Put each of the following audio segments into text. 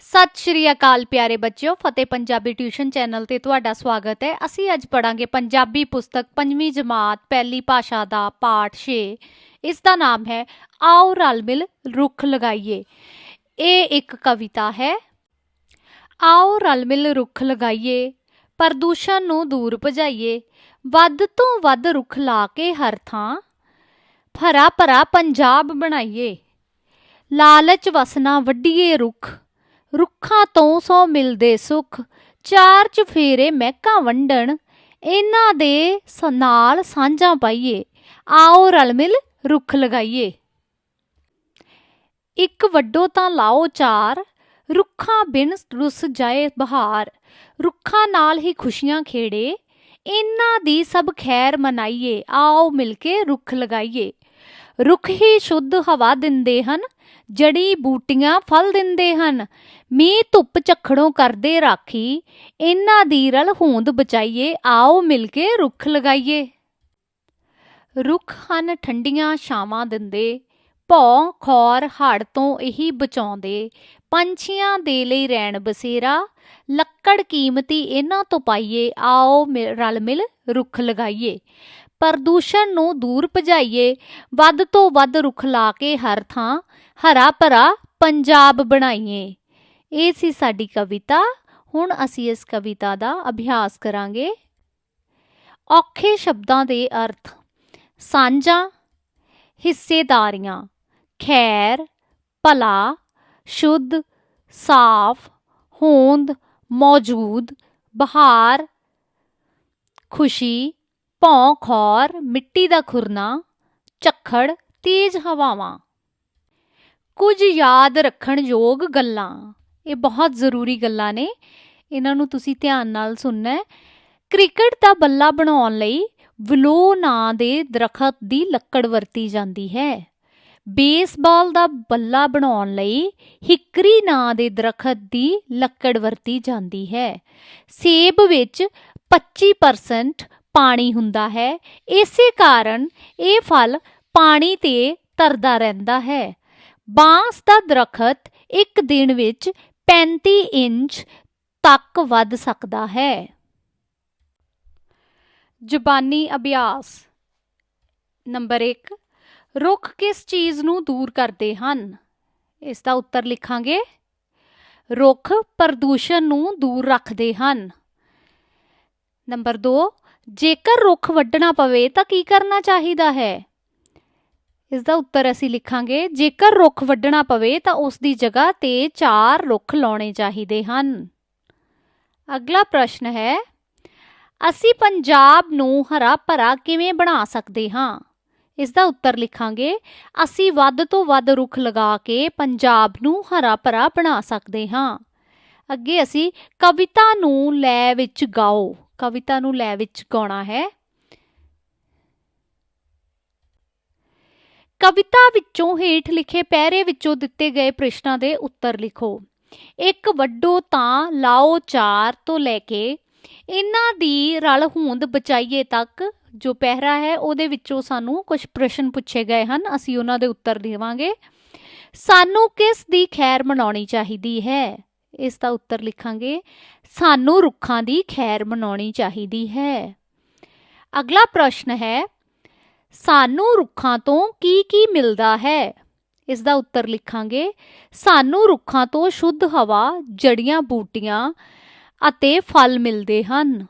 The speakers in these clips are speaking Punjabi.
ਸਤਿ ਸ਼੍ਰੀ ਅਕਾਲ ਪਿਆਰੇ ਬੱਚਿਓ, ਫਤਿਹ ਪੰਜਾਬੀ ਟਿਊਸ਼ਨ ਚੈਨਲ ਤੇ ਤੁਹਾਡਾ ਸਵਾਗਤ ਹੈ। ਅਸੀਂ ਅੱਜ ਪੜਾਂਗੇ ਪੰਜਾਬੀ ਪੁਸਤਕ ਪੰਜਵੀਂ ਜਮਾਤ, ਪਹਿਲੀ ਭਾਸ਼ਾ ਦਾ ਪਾਠ 6 ਇਸ ਦਾ ਨਾਮ ਹੈ, ਆਓ ਰਲ ਮਿਲ ਰੁੱਖ ਲਗਾਈਏ। ਇਹ ਇੱਕ ਕਵਿਤਾ ਹੈ, ਆਓ ਰਲ ਮਿਲ ਰੁੱਖ ਲਗਾਈਏ, ਪ੍ਰਦੂਸ਼ਣ ਨੂੰ ਦੂਰ ਭਜਾਈਏ, ਵੱਧ ਤੋਂ ਵੱਧ ਰੁੱਖ ਲਾ ਕੇ ਹਰ ਥਾਂ, ਭਰਾ ਭਰਾ ਪੰਜਾਬ ਬਣਾਈਏ। ਲਾਲਚ ਵਸਨਾ ਵੱਡੀਏ ਰੁੱਖ ਰੁੱਖਾਂ ਤੋਂ ਸੋ ਮਿਲਦੇ ਸੁੱਖ, ਚਾਰ ਚਫੇਰੇ ਮਹਿਕਾਂ ਵੰਡਣ, ਇਹਨਾਂ ਦੇ ਨਾਲ ਸਾਂਝਾਂ ਪਾਈਏ, ਆਓ ਰਲ ਮਿਲ ਰੁੱਖ ਲਗਾਈਏ। ਇੱਕ ਵੱਡੋ ਤਾਂ ਲਾਓ ਚਾਰ, ਰੁੱਖਾਂ ਬਿਨ ਰੁੱਸ ਜਾਏ ਬਹਾਰ, ਰੁੱਖਾਂ ਨਾਲ ਹੀ ਖੁਸ਼ੀਆਂ ਖੇੜੇ, ਇਹਨਾਂ ਦੀ ਸਭ ਖੈਰ ਮਨਾਈਏ, ਆਓ ਮਿਲ ਕੇ ਰੁੱਖ ਲਗਾਈਏ। ਰੁੱਖ ਹੀ ਸ਼ੁੱਧ ਹਵਾ ਦਿੰਦੇ ਹਨ, ਜੜੀ ਬੂਟੀਆਂ ਫਲ ਦਿੰਦੇ ਹਨ। ਮੀਂਹ ਧੁੱਪ ਝੱਖੜੋਂ ਕਰਦੇ ਰਾਖੀ, ਇਹਨਾਂ ਦੀ ਰਲ ਹੋਂਦ ਬਚਾਈਏ, ਆਓ ਮਿਲ ਕੇ ਰੁੱਖ ਲਗਾਈਏ। ਰੁੱਖ ਹਨ ਠੰਡੀਆਂ ਛਾਵਾਂ ਦਿੰਦੇ, ਭੌ, ਖੌਰ, ਹੜ ਤੋਂ ਇਹੀ ਬਚਾਉਂਦੇ। ਪੰਛੀਆਂ ਦੇ ਲਈ ਰਹਿਣ ਬਸੇਰਾ, ਲੱਕੜ ਕੀਮਤੀ ਇਹਨਾਂ ਤੋਂ ਪਾਈਏ, ਆਓ ਮਿਲ- ਰਲ ਮਿਲ ਰੁੱਖ ਲਗਾਈਏ। ਪ੍ਰਦੂਸ਼ਣ ਨੂੰ ਦੂਰ ਭਜਾਈਏ, ਵੱਧ ਤੋਂ ਵੱਧ ਰੁੱਖ ਲਾ ਕੇ ਹਰ ਥਾਂ ਹਰਾ ਭਰਾ ਪੰਜਾਬ ਬਣਾਈਏ। ਇਹ ਸੀ ਸਾਡੀ ਕਵਿਤਾ। ਹੁਣ ਅਸੀਂ ਇਸ ਕਵਿਤਾ ਦਾ ਅਭਿਆਸ ਕਰਾਂਗੇ। ਔਖੇ ਸ਼ਬਦਾਂ ਦੇ ਅਰਥ, ਸਾਂਝਾ, ਹਿੱਸੇਦਾਰੀਆਂ, ਖੈਰ, ਭਲਾ, ਸ਼ੁੱਧ, ਸਾਫ਼, ਹੋਂਦ, ਮੌਜੂਦ, ਬਹਾਰ, ਖੁਸ਼ੀ ਭੌਂ, ਖੌਰ, ਮਿੱਟੀ ਦਾ ਖੁਰਨਾ, ਝੱਖੜ, ਤੇਜ਼ ਹਵਾਵਾਂ। ਕੁਝ ਯਾਦ ਰੱਖਣ ਯੋਗ ਗੱਲਾਂ। ਇਹ ਬਹੁਤ ਜ਼ਰੂਰੀ ਗੱਲਾਂ ਨੇ। ਇਹਨਾਂ ਨੂੰ ਤੁਸੀਂ ਧਿਆਨ ਨਾਲ ਸੁਣਨਾ ਹੈ। ਕ੍ਰਿਕਟ ਦਾ ਬੱਲਾ ਬਣਾਉਣ ਲਈ ਵਲੋ ਨਾਂ ਦੇ ਦਰਖਤ ਦੀ ਲੱਕੜ ਵਰਤੀ ਜਾਂਦੀ ਹੈ। ਬੇਸਬਾਲ ਦਾ ਬੱਲਾ ਬਣਾਉਣ ਲਈ ਹਿਕਰੀ ਨਾਂ ਦੇ ਦਰਖਤ ਦੀ ਲੱਕੜ ਵਰਤੀ ਜਾਂਦੀ ਹੈ। ਸੇਬ ਵਿੱਚ 25% ਪਾਣੀ ਹੁੰਦਾ ਹੈ। ਇਸੇ ਕਾਰਨ ਇਹ ਫਲ ਪਾਣੀ ਤੇ ਤਰਦਾ ਰਹਿੰਦਾ ਹੈ। ਬਾਂਸ ਦਾ ਦਰਖਤ ਇੱਕ ਦਿਨ ਵਿੱਚ 35 ਇੰਚ ਤੱਕ ਵੱਧ ਸਕਦਾ ਹੈ। ਜ਼ੁਬਾਨੀ ਅਭਿਆਸ ਨੰਬਰ 1 ਰੁੱਖ ਕਿਸ ਚੀਜ਼ ਨੂੰ ਦੂਰ ਕਰਦੇ ਹਨ? ਇਸ ਦਾ ਉੱਤਰ ਲਿਖਾਂਗੇ। ਰੁੱਖ ਪ੍ਰਦੂਸ਼ਣ ਨੂੰ ਦੂਰ ਰੱਖਦੇ ਹਨ। ਨੰਬਰ 2 ਜੇਕਰ ਰੁੱਖ ਵੱਢਣਾ ਪਵੇ ਤਾਂ ਕੀ ਕਰਨਾ ਚਾਹੀਦਾ ਹੈ? ਇਸ ਦਾ ਉੱਤਰ ਅਸੀਂ ਲਿਖਾਂਗੇ, ਜੇਕਰ ਰੁੱਖ ਵੱਢਣਾ ਪਵੇ ਤਾਂ ਉਸ ਦੀ ਜਗ੍ਹਾ ਤੇ ਚਾਰ ਰੁੱਖ ਲਾਉਣੇ ਚਾਹੀਦੇ ਹਨ। ਅਗਲਾ ਪ੍ਰਸ਼ਨ ਹੈ, ਅਸੀਂ ਪੰਜਾਬ ਨੂੰ ਹਰਾ ਭਰਾ ਕਿਵੇਂ ਬਣਾ ਸਕਦੇ ਹਾਂ? ਇਸ ਦਾ ਉੱਤਰ ਲਿਖਾਂਗੇ, ਅਸੀਂ ਵੱਧ ਤੋਂ ਵੱਧ ਰੁੱਖ ਲਗਾ ਕੇ ਪੰਜਾਬ ਨੂੰ ਹਰਾ ਭਰਾ ਬਣਾ ਸਕਦੇ ਹਾਂ। ਅੱਗੇ ਅਸੀਂ ਕਵਿਤਾ ਨੂੰ ਲੈ ਵਿੱਚ ਗਾਓ। ਕਵਿਤਾ ਨੂੰ ਲੈ ਵਿੱਚ ਗਾਉਣਾ ਹੈ। ਕਵਿਤਾ ਵਿੱਚੋਂ ਹੇਠ ਲਿਖੇ ਪਹਿਰੇ ਵਿੱਚੋਂ ਦਿੱਤੇ ਗਏ ਪ੍ਰਸ਼ਨਾਂ ਦੇ ਉੱਤਰ ਲਿਖੋ। ਇੱਕ ਵੱਡੋ ਤਾਂ ਲਾਓ ਚਾਰ ਤੋਂ ਲੈ ਕੇ ਇਹਨਾਂ ਦੀ ਰਲ ਹੋਂਦ ਬਚਾਈਏ ਤੱਕ ਜੋ ਪਹਿਰਾ ਹੈ ਉਹਦੇ ਵਿੱਚੋਂ ਸਾਨੂੰ ਕੁਝ ਪ੍ਰਸ਼ਨ ਪੁੱਛੇ ਗਏ ਹਨ, ਅਸੀਂ ਉਹਨਾਂ ਦੇ ਉੱਤਰ ਦੇਵਾਂਗੇ। ਸਾਨੂੰ ਕਿਸ ਦੀ ਖੈਰ ਮਨਾਉਣੀ ਚਾਹੀਦੀ ਹੈ? ਇਸ ਦਾ ਉੱਤਰ ਲਿਖਾਂਗੇ, ਸਾਨੂੰ ਰੁੱਖਾਂ ਦੀ ਖੈਰ ਮਨਾਉਣੀ ਚਾਹੀਦੀ ਹੈ। ਅਗਲਾ ਪ੍ਰਸ਼ਨ ਹੈ, ਸਾਨੂੰ ਰੁੱਖਾਂ ਤੋਂ ਕੀ ਕੀ ਮਿਲਦਾ ਹੈ? ਇਸ ਦਾ ਉੱਤਰ ਲਿਖਾਂਗੇ, ਸਾਨੂੰ ਰੁੱਖਾਂ ਤੋਂ ਸ਼ੁੱਧ ਹਵਾ, ਜੜੀਆਂ, ਬੂਟੀਆਂ ਅਤੇ ਫਲ ਮਿਲਦੇ ਹਨ।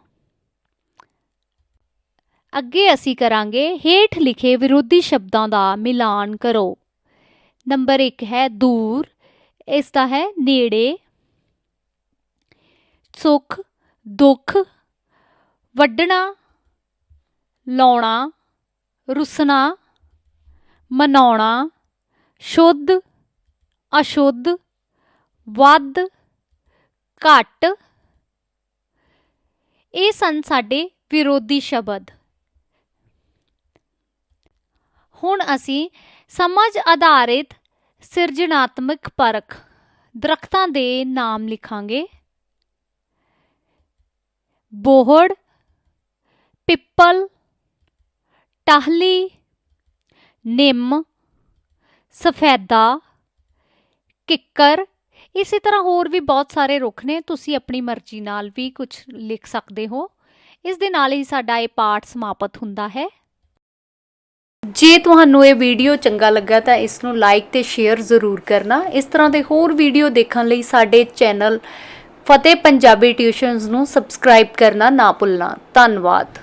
ਅੱਗੇ ਅਸੀਂ ਕਰਾਂਗੇ, ਹੇਠ ਲਿਖੇ ਵਿਰੋਧੀ ਸ਼ਬਦਾਂ ਦਾ ਮਿਲਾਨ ਕਰੋ। ਨੰਬਰ 1 ਹੈ ਦੂਰ, ਇਸ ਦਾ ਹੈ ਨੇੜੇ। ਸੁੱਖ, ਦੁੱਖ, ਵੱਢਣਾ, ਲਾਉਣਾ, ਰੁੱਸਣਾ, ਮਨਾਉਣਾ, ਸ਼ੁੱਧ, ਅਸ਼ੁੱਧ, ਵੱਧ, ਘੱਟ, ਇਹ ਸਨ ਸਾਡੇ ਵਿਰੋਧੀ ਸ਼ਬਦ। ਹੁਣ ਅਸੀਂ ਸਮਝ ਆਧਾਰਿਤ ਸਿਰਜਣਾਤਮਕ ਪਰਖ ਦਰਖਤਾਂ ਦੇ ਨਾਮ ਲਿਖਾਂਗੇ। ਬੋਹੜ, ਪਿੱਪਲ, ਟਾਹਲੀ, ਨਿੰਮ, ਸਫੈਦਾ, ਕਿੱਕਰ। ਇਸੇ ਤਰ੍ਹਾਂ ਹੋਰ ਵੀ ਬਹੁਤ ਸਾਰੇ ਰੁੱਖ ਨੇ, ਤੁਸੀਂ ਆਪਣੀ ਮਰਜ਼ੀ ਨਾਲ ਵੀ ਕੁਝ ਲਿਖ ਸਕਦੇ ਹੋ। ਇਸ ਦੇ ਨਾਲ ਹੀ ਸਾਡਾ ਇਹ ਪਾਠ ਸਮਾਪਤ ਹੁੰਦਾ ਹੈ। ਜੇ ਤੁਹਾਨੂੰ ਇਹ ਵੀਡੀਓ ਚੰਗਾ ਲੱਗਾ ਤਾਂ ਇਸ ਨੂੰ ਲਾਈਕ ਤੇ ਸ਼ੇਅਰ ਜ਼ਰੂਰ ਕਰਨਾ। ਇਸ ਤਰ੍ਹਾਂ ਦੇ ਹੋਰ ਵੀਡੀਓ ਦੇਖਣ ਲਈ ਸਾਡੇ ਚੈਨਲ ਫਤਿਹ ਪੰਜਾਬੀ ਟਿਊਸ਼ਨਸ ਨੂੰ ਸਬਸਕ੍ਰਾਈਬ ਕਰਨਾ ਨਾ ਭੁੱਲਣਾ। ਧੰਨਵਾਦ।